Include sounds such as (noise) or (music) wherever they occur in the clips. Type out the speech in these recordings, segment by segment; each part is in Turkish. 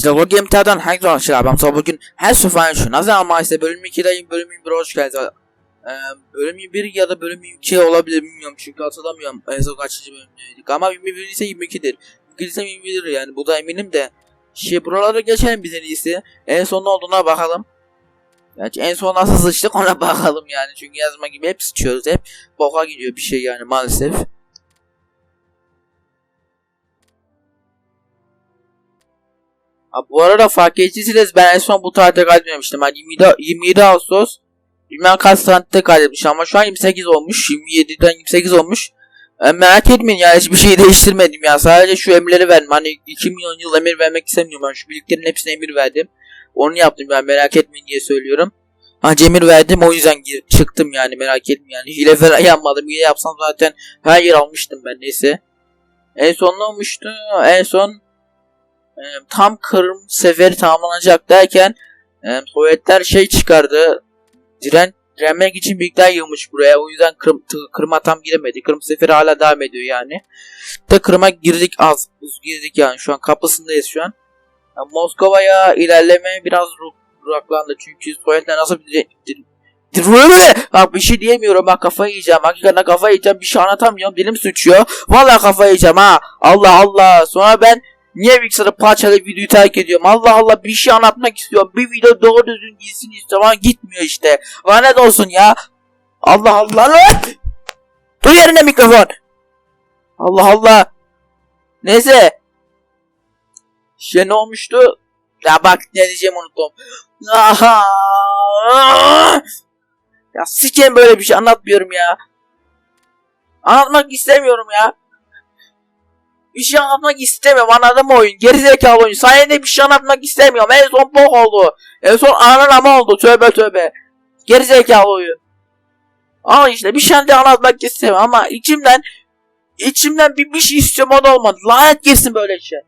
Silahlı Game'den herkese arkadaşlar ben Mustafa bugün her sefer şu nasıl ama işte bölüm 2'deyim bölüm 1 hoş geldiniz. Ee, bölüm 1 ya da bölüm 2 olabilir bilmiyorum çünkü hatırlamıyorum en son kaçıncı bölümdeydik ama 21 ise 22'dir. 22 ise 21'dir yani bu da eminim de. Şey buralara geçelim biz en iyisi. En son ne olduğuna bakalım. Gerçi en son nasıl sıçtık ona (laughs) bakalım yani çünkü yazma gibi hep sıçıyoruz hep boka gidiyor bir şey yani maalesef. Ha, bu arada fark ettiyseniz ben en son bu tarihte kaydetmemiştim. Yani 27, 27 Ağustos bilmem kaç tarihte kaydetmişim ama şu an 28 olmuş. 27'den 28 olmuş. E, merak etmeyin yani hiçbir şey (laughs) değiştirmedim ya. Sadece şu emirleri verdim. Hani 2 milyon yıl emir vermek istemiyorum. Ben şu birliklerin hepsine emir verdim. Onu yaptım ben merak etmeyin diye söylüyorum. Ha emir verdim o yüzden gir, çıktım yani merak etmeyin yani. Hile falan (laughs) yapmadım. Hile yapsam zaten her yer almıştım ben neyse. En son ne olmuştu? En son e, tam Kırım seferi tamamlanacak derken e, Sovyetler şey çıkardı. Diren direnmek için birlikler yığmış buraya. O yüzden Kırım, Kırım'a tam giremedi. Kırım seferi hala devam ediyor yani. Da Kırım'a girdik az. Buz girdik yani. Şu an kapısındayız şu an. Ya Moskova'ya ilerleme biraz duraklandı. Çünkü Sovyetler nasıl bir Bak bir şey diyemiyorum. Bak kafayı yiyeceğim. Hakikaten kafayı yiyeceğim. Bir şey anlatamıyorum. Dilim suçuyor. Vallahi kafayı yiyeceğim ha. Allah Allah. Sonra ben Niye bilgisayarı parçalayıp videoyu terk ediyorum? Allah Allah bir şey anlatmak istiyorum. Bir video doğru düzgün gitsin istiyorum ama gitmiyor işte. Lanet olsun ya. Allah Allah lan. Dur yerine mikrofon. Allah Allah. Neyse. İşte ne olmuştu? Ya bak ne diyeceğim unuttum. Ya sikeyim böyle bir şey anlatmıyorum ya. Anlatmak istemiyorum ya. Bir şey anlatmak istemiyorum anladın mı oyun? Gerizekalı oyun. Sayende bir şey anlatmak istemiyorum. En son bok oldu. En son anın ama oldu. Tövbe tövbe. Gerizekalı oyun. Ama işte bir şey de anlatmak istemiyorum ama içimden içimden bir, bir şey istiyorum o da olmadı. Lanet girsin böyle şey.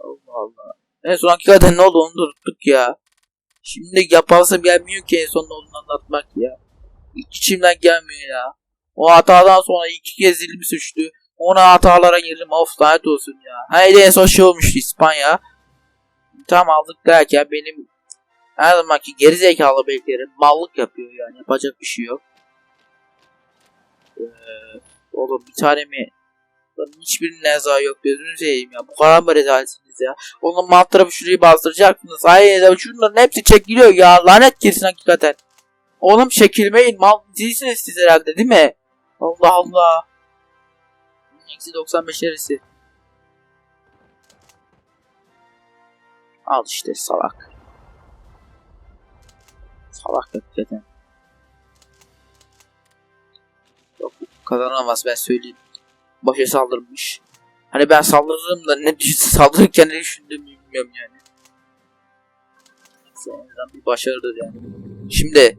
Allah Allah. En son hakikaten ne oldu onu da unuttuk ya. Şimdi yapasım gelmiyor ki en son olduğunu anlatmak ya. Hiç içimden gelmiyor ya. O hatadan sonra iki kez dilimi suçtu. Ona hatalara girdim of lanet olsun ya. Haydi en son şey olmuştu İspanya. Tam aldık derken benim her zamanki gerizekalı beklerim mallık yapıyor yani yapacak bir şey yok. Ee, oğlum bir tane mi? Lan hiçbirinin neza yok gözünü seveyim ya. Bu kadar mı rezaletsiniz ya? Onun alt tarafı şurayı bastıracaktınız. Hayır şunların hepsi çekiliyor ya. Lanet girsin hakikaten. Oğlum çekilmeyin. Mal değilsiniz siz herhalde değil mi? Allah Allah. Eksi 95 neresi? Al işte salak. Salak hakikaten. Yok kazanamaz ben söyleyeyim. Başa saldırmış. Hani ben saldırırım da ne saldırırken ne düşündüğümü bilmiyorum yani. Azından bir başarıdır yani. Şimdi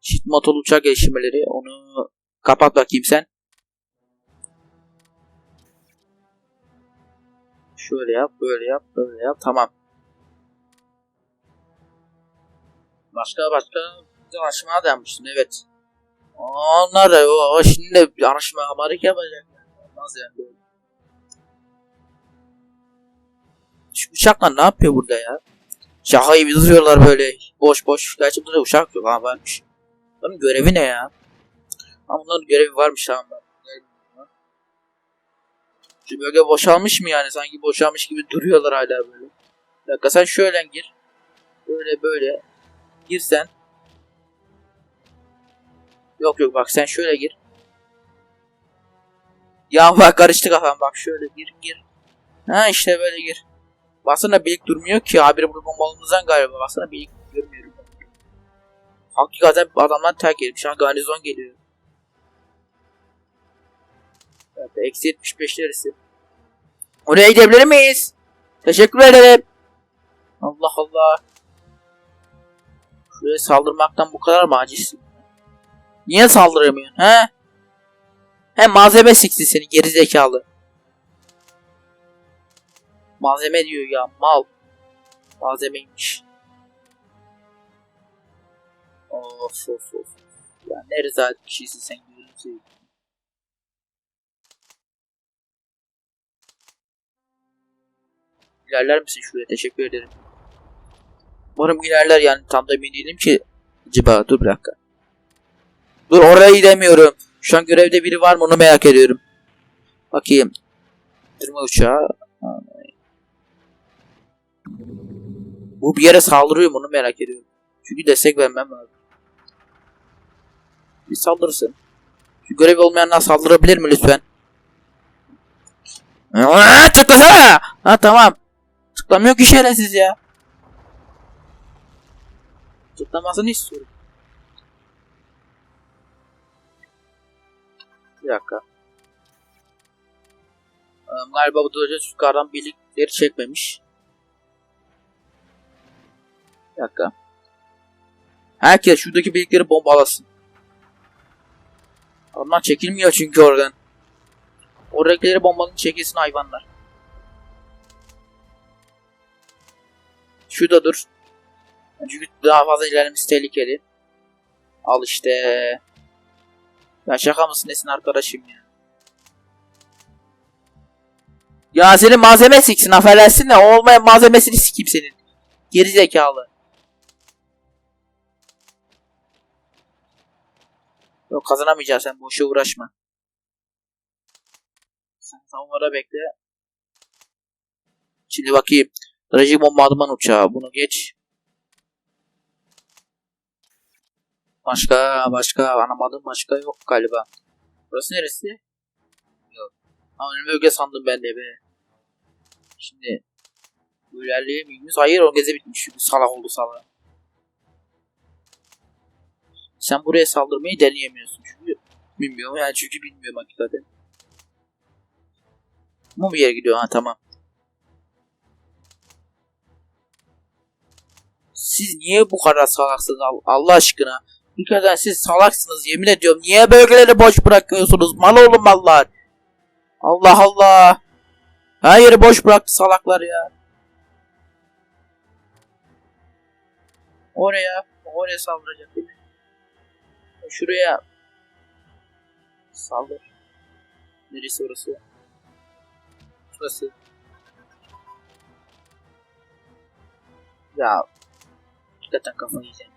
çift motor uçak gelişmeleri onu kapat bakayım sen. Şöyle yap, böyle yap, böyle yap. Tamam. Başka başka araştırma yapmıştın evet. Onlar da o, o şimdi araştırma amarik yapacak. Olmaz yani. Şu uçaklar ne yapıyor burada ya? Şaka gibi duruyorlar böyle boş boş. Gerçi burada uçak yok ha varmış. Bunun görevi ne ya? Ha bunların görevi varmış tamam. Şu bölge boşalmış mı yani? Sanki boşalmış gibi duruyorlar hala böyle. Bir dakika sen şöyle gir. Böyle böyle. Gir sen. Yok yok bak sen şöyle gir. Ya bak karıştı kafam bak şöyle gir gir. Ha işte böyle gir. Baksana birlik durmuyor ki haberi bunu bombalımızdan galiba. Baksana birlik görmüyorum. Hakikaten adamlar terk edip şu an garnizon geliyor. Evet, eksi 75 neresi? Oraya gidebilir miyiz? Teşekkür ederim. Allah Allah. Şuraya saldırmaktan bu kadar mı acizsin? Niye saldıramıyorsun he? He malzeme siksin seni geri zekalı. Malzeme diyor ya mal. Malzemeymiş. Of of of. Ya ne rezalet bir şeysin sen gözünü. İlerler misin şuraya? Teşekkür ederim. Umarım ilerler yani tam da emin değilim ki. Acaba dur bir dakika. Dur oraya gidemiyorum. Şu an görevde biri var mı onu merak ediyorum. Bakayım. Tırma uçağı. Bu bir yere saldırıyor mu onu merak ediyorum. Çünkü destek vermem lazım. Bir saldırsın. Şu görev olmayanlar saldırabilir mi lütfen? Aa, tıklasana! Ha tamam. Tıklamıyor ki şerefsiz ya. Tıklamasını istiyorum. Bir dakika. Ee, galiba bu da yukarıdan birlikleri çekmemiş. Bir dakika. Herkes şuradaki birlikleri bombalasın. Onlar çekilmiyor çünkü oradan. Oradakileri bombalayın çekilsin hayvanlar. Şurada dur. Çünkü daha fazla ilerlemesi tehlikeli. Al işte. Ya şaka mısın nesin arkadaşım ya? Ya senin malzeme siksin affedersin de olmayan malzemesini sikeyim senin. Geri zekalı. Yok kazanamayacağız sen boşa uğraşma. Sen savunmada bekle. Şimdi bakayım. Daracı bombardıman uçağı. Bunu geç. Başka başka anlamadım başka yok galiba. Burası neresi? Yok. Ama önüme bölge sandım ben de be. Şimdi ilerleyemiyor muyuz? Hayır o gezi bitmiş. Salak oldu salak. Sen buraya saldırmayı deneyemiyorsun çünkü bilmiyorum yani çünkü bilmiyorum hakikaten. Bu bir yere gidiyor ha tamam. Siz niye bu kadar salaksınız Al- Allah aşkına? Hakikaten siz salaksınız yemin ediyorum. Niye bölgeleri boş bırakıyorsunuz? Mal oğlum mallar. Allah Allah. Her yeri boş bıraktı salaklar ya. Oraya, oraya saldıracak? Şuraya saldır. Neresi orası? Şurası. Ya hakikaten kafayı yiyeceğim.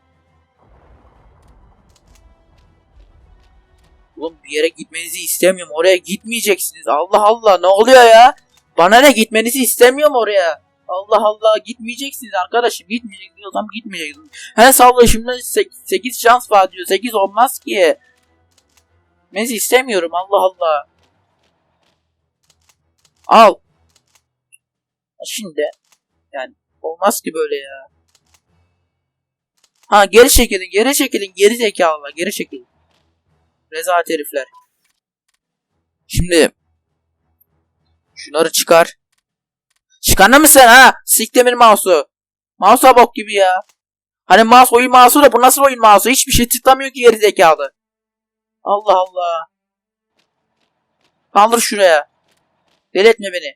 Oğlum bir yere gitmenizi istemiyorum. Oraya gitmeyeceksiniz. Allah Allah ne oluyor ya? Bana ne gitmenizi istemiyorum oraya. Allah Allah gitmeyeceksiniz arkadaşım. Gitmeyeceksiniz. Adam gitmeyeceksiniz. He salla şimdi 8 şans var diyor. 8 olmaz ki. Gitmenizi istemiyorum. Allah Allah. Al. Şimdi yani olmaz ki böyle ya. Ha geri çekilin, geri çekilin, geri zekalılar, geri çekilin. Rezalet herifler. Şimdi şunları çıkar. Çıkarna mısın ha? Siktemin mouse'u. Mouse'a bok gibi ya. Hani mouse oyun mouse'u da bu nasıl oyun mouse'u? Hiçbir şey tıklamıyor ki geri zekalı. Allah Allah. Kaldır şuraya. Deli etme beni.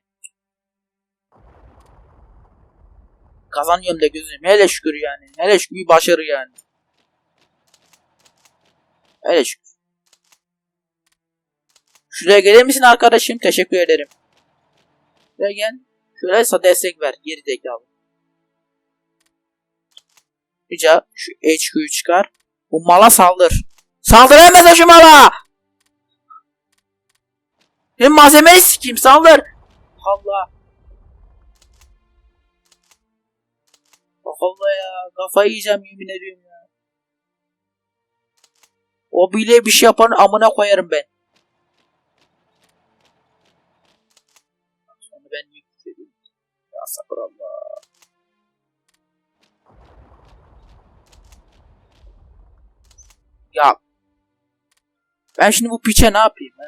Kazanıyorum da gözüm. Hele şükür yani. Hele şükür bir başarı yani. Hele şükür. Şuraya gelir misin arkadaşım? Teşekkür ederim. Şuraya gel. Şöyle destek ver. Geri zekalı. Rica şu HQ'yu çıkar. Bu mala saldır. Saldıramaz şu mala! Hem malzemeyi sikeyim saldır. Allah. Allah ya. Kafayı yiyeceğim yemin ediyorum ya. O bile bir şey yapan amına koyarım ben. Allah. Ya. Ben şimdi bu piçe ne yapayım he?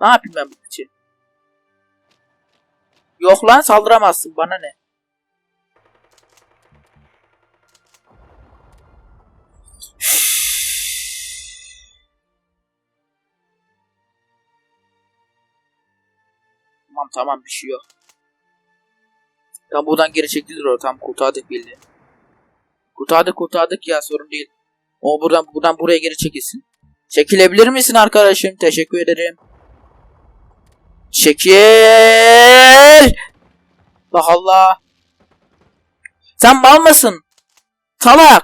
Ne yapayım ben bu piçe? Yok lan saldıramazsın bana ne? Tamam tamam bir şey yok. Tam buradan geri çekildir o tam kurtardık bildi. Kurtardık kurtardık ya sorun değil. O buradan buradan buraya geri çekilsin. Çekilebilir misin arkadaşım? Teşekkür ederim. Çekil. Allah Allah. Sen mal mısın? Salak.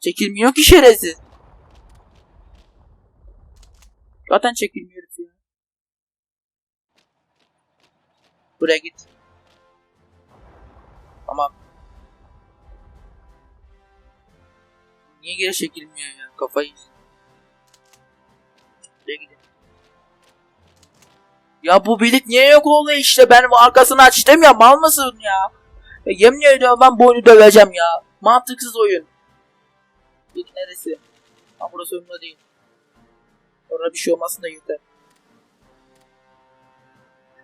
Çekilmiyor ki şerefsiz. Zaten çekilmiyor herif ya. Buraya git. Tamam. Niye geri çekilmiyor ya? Kafayı. Buraya gidin. Ya bu birlik niye yok oluyor işte? Ben arkasını açtım ya. Mal mısın ya? ya yemin ediyorum ben bu oyunu döveceğim ya. Mantıksız oyun. Birlik neresi? Ama burası önümde değil. Orada bir şey olmasın da yeter.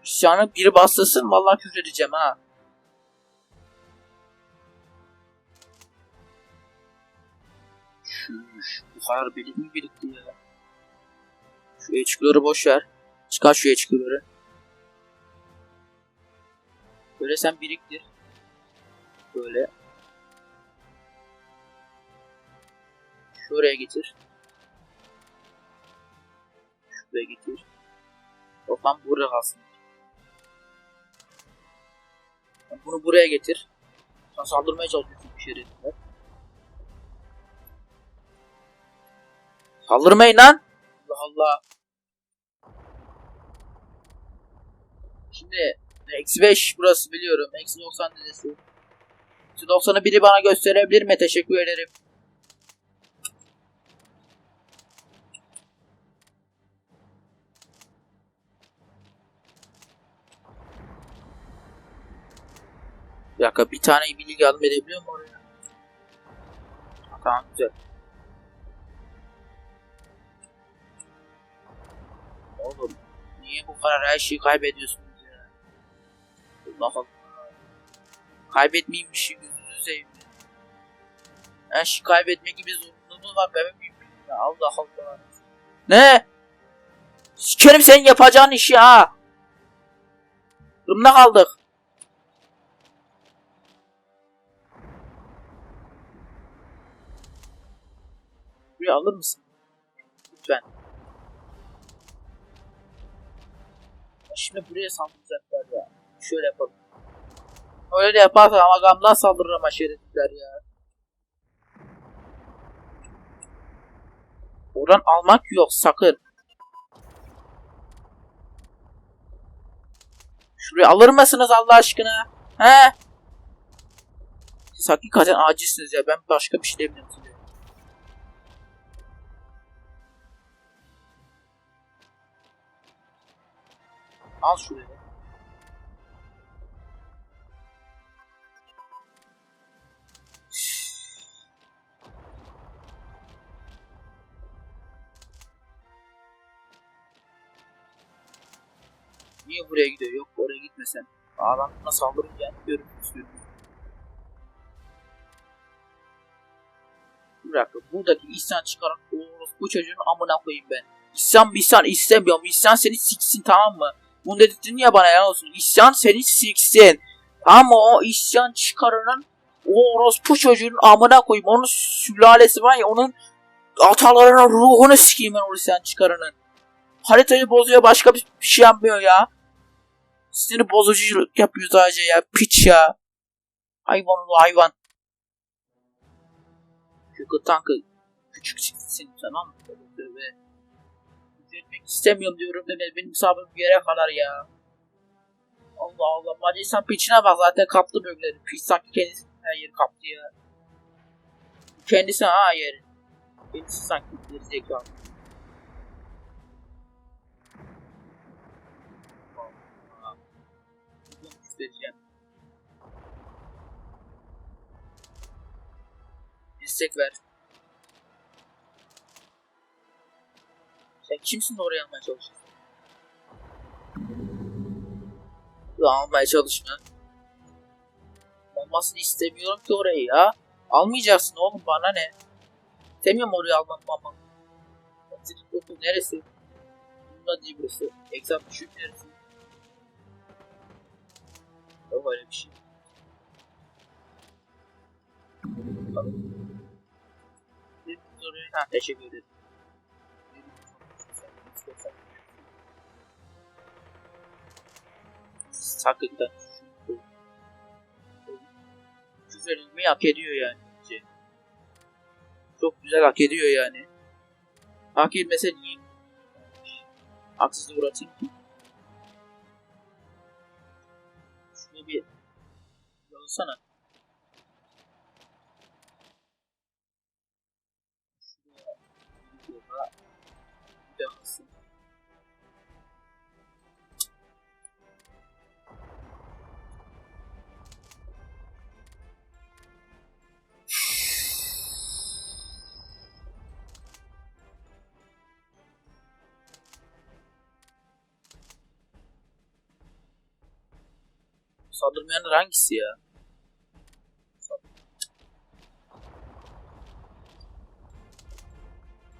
İsyanı biri bastırsın vallahi küfür edeceğim ha. Şuş, bu kadar birlik mi birikti ya? Şu HQ'ları boş ver. Çıkar şu HQ'ları. Böyle sen biriktir. Böyle. Şuraya getir. Şuraya getir. Toplam burada kalsın. Bunu buraya getir. Sen saldırmaya çalışıyorsun bir şerefler. Saldırmayın lan. Allah Allah. Şimdi eksi 5 burası biliyorum. Eksi 90 neresi? Eksi 90'ı biri bana gösterebilir mi? Teşekkür ederim. Bir dakika bir tane bilgi yardım edebiliyor mu oraya? Tamam güzel. Oğlum niye bu kadar her şeyi kaybediyorsunuz ya? Allah Allah. Kaybetmeyeyim bir şey gözünüzü seveyim. Her şeyi kaybetme gibi zorunluluğum var ben miyim? Ya Allah Allah. Ne? Sikerim senin yapacağın işi ha. Durumda kaldık. Buraya alır mısın? Lütfen. Şimdi buraya saldıracaklar ya. Şöyle yapalım. Öyle de yaparsak ama gamdan saldırır ama şerefsizler ya. Oradan almak yok sakın. Şuraya alır mısınız Allah aşkına? He? Siz hakikaten acizsiniz ya. Ben başka bir şey demiyorum Al şuraya. Niye buraya gidiyor? Yok oraya gitmesen. Adam nasıl saldırınca görün istiyorum. Bir dakika. Buradaki isyan çıkaran Oğuz bu çocuğun amına koyayım ben. İsyan bir isyan istemiyorum. İsyan seni siksin tamam mı? Bunu dedin ya bana ya olsun. İsyan seni siksin. Ama o isyan çıkaranın o orospu çocuğun amına koyayım. Onun sülalesi var ya onun atalarının ruhunu sikeyim ben o isyan çıkaranın. Haritayı bozuyor başka bir, bir şey yapmıyor ya. Sinir bozuculuk yapıyor sadece ya. Piç ya. Hayvan hayvan. Çünkü tankı küçük siksin tamam mı? İstemiyorum diyorum deme. Benim sabrım bir yere kadar ya. Allah Allah. Macaristan piçine bak zaten kaptı bölgeleri. Piç sanki kendisi her yeri kaptı ya. Kendisi ha yeri. Kendisi sanki bir zekalı. göstereceğim. Destek ver. Sen kimsin oraya almaya çalışıyorsun? Ya almaya çalışma. Olmasını istemiyorum ki orayı ya. Almayacaksın oğlum bana ne? İstemiyorum oraya almam ama. Okul neresi? Bunda değil burası. Exam düşük neresi? Yok öyle bir şey. Soruyu ha teşekkür ederim. Hakikaten. Küfür edilmeyi hak ediyor yani. bence. Çok güzel hak ediyor yani. Hak etmese niye? Haksızlığa uğratayım ki. Şunu bir yollasana. Saldırmayanlar hangisi ya?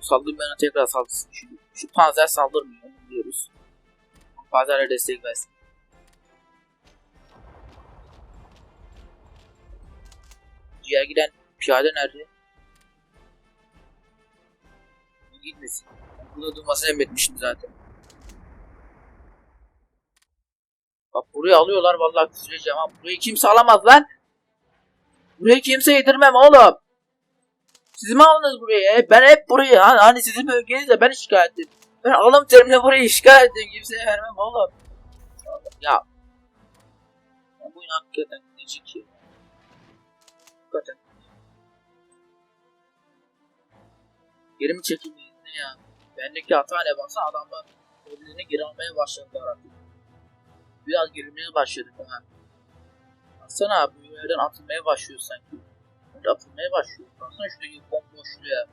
Saldırmayana tekrar saldırsın. Şu, şu panzer saldırmıyor onu biliyoruz. Panzer'e destek versin. Diğer giden piyade nerede? Gitmesin. Burada durmasını emretmiştim zaten. Bak burayı alıyorlar vallahi küfüreceğim ha. Burayı kimse alamaz lan. Burayı kimse yedirmem oğlum. Siz mi aldınız burayı? Ben hep burayı hani, sizin bölgenizde ben şikayet ettim. Ben alım terimle burayı işgal ettim. Kimseye vermem oğlum. Ya. ya bu hakikaten gıcık ya. Hakikaten. Geri mi çekilmeyiz ne ya? Bendeki hata ne baksana adamlar birbirine geri almaya başladılar artık. Biraz gerilmeye başladık ha. Baksana abi yerden atılmaya başlıyor sanki. Böyle atılmaya başlıyor. Baksana şuradaki bomboşluğu ya.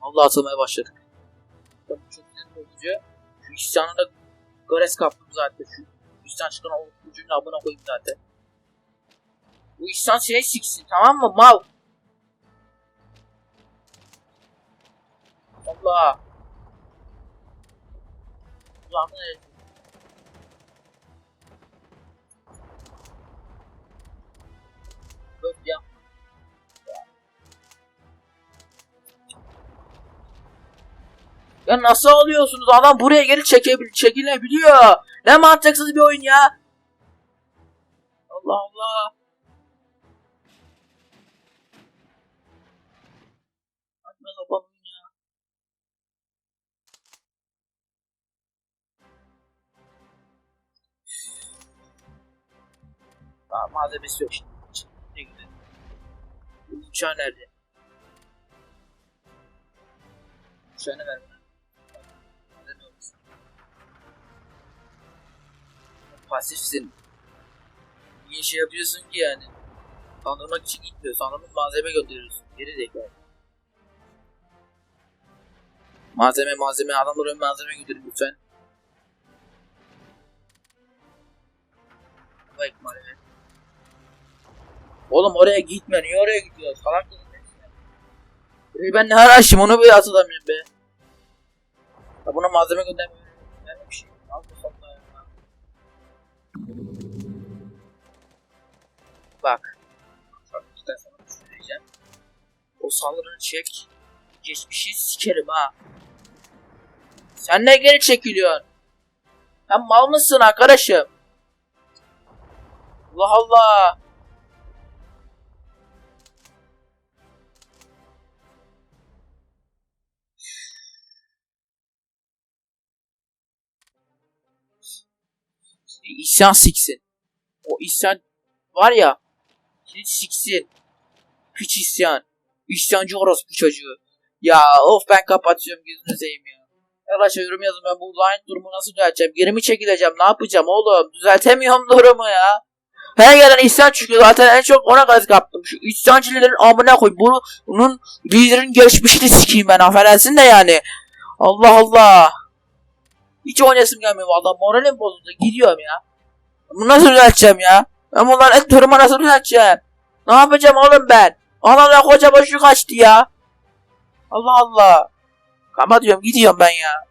Allah atılmaya başladık. Tabii çok sinir bozucu. Şu isyanı da gares kaptım zaten. Şu isyan çıkan o ucunun abına koyayım zaten. Bu isyan şey siksin tamam mı mal? Allah. Allah'ım ne? Öp ya. Nasıl alıyorsunuz? Adam buraya geri çekebil çekilebiliyor. Ne mantıksız bir oyun ya. Allah Allah. Saçma sapan oyun ya. Aa, malzemesi yok şimdi. Uçağı nerede? Uçağını ver bana. Olmasın. Pasifsin. Niye şey yapıyorsun ki yani? Sandırmak için gitmiyor. Sandırmak malzeme gönderiyorsun. Geri zekalı. Malzeme malzeme adamlara malzeme gönderin lütfen. Bak malzeme. Oğlum oraya gitme. Niye oraya gidiyor? Salak mısın? Ben ne ara açtım onu bile hatırlamıyorum be. Ya buna malzeme göndermiyor. Yani bir şey. Allah Allah ya. Bak. Bir sana bir şey söyleyeceğim. O saldırını çek. Geçmişi sikerim ha. Sen ne geri çekiliyorsun? Sen mal mısın arkadaşım? Allah Allah. İsyan siksin. O isyan var ya. Kilit siksin. Piç isyan. İsyancı orospu çocuğu. Ya of ben kapatıyorum gözünü seveyim ya. Arkadaşlar yorum yazın ben bu line durumu nasıl düzelteceğim? Geri mi çekileceğim? Ne yapacağım oğlum? Düzeltemiyorum (laughs) durumu ya. Her gelen isyan çıkıyor zaten en çok ona gaz kaptım. Şu isyancıların amına koy. Bunu, bunun liderin geçmişini sikeyim ben affedersin de yani. Allah Allah. Hiç oynasım gelmiyor valla. Moralim bozuldu. Gidiyorum ya. Bunu nasıl düzelteceğim ya? Ben bunların et durumu nasıl düzelteceğim? Ne yapacağım oğlum ben? Anamla koca boşu kaçtı ya. Allah Allah. Kapatıyorum gidiyorum ben ya.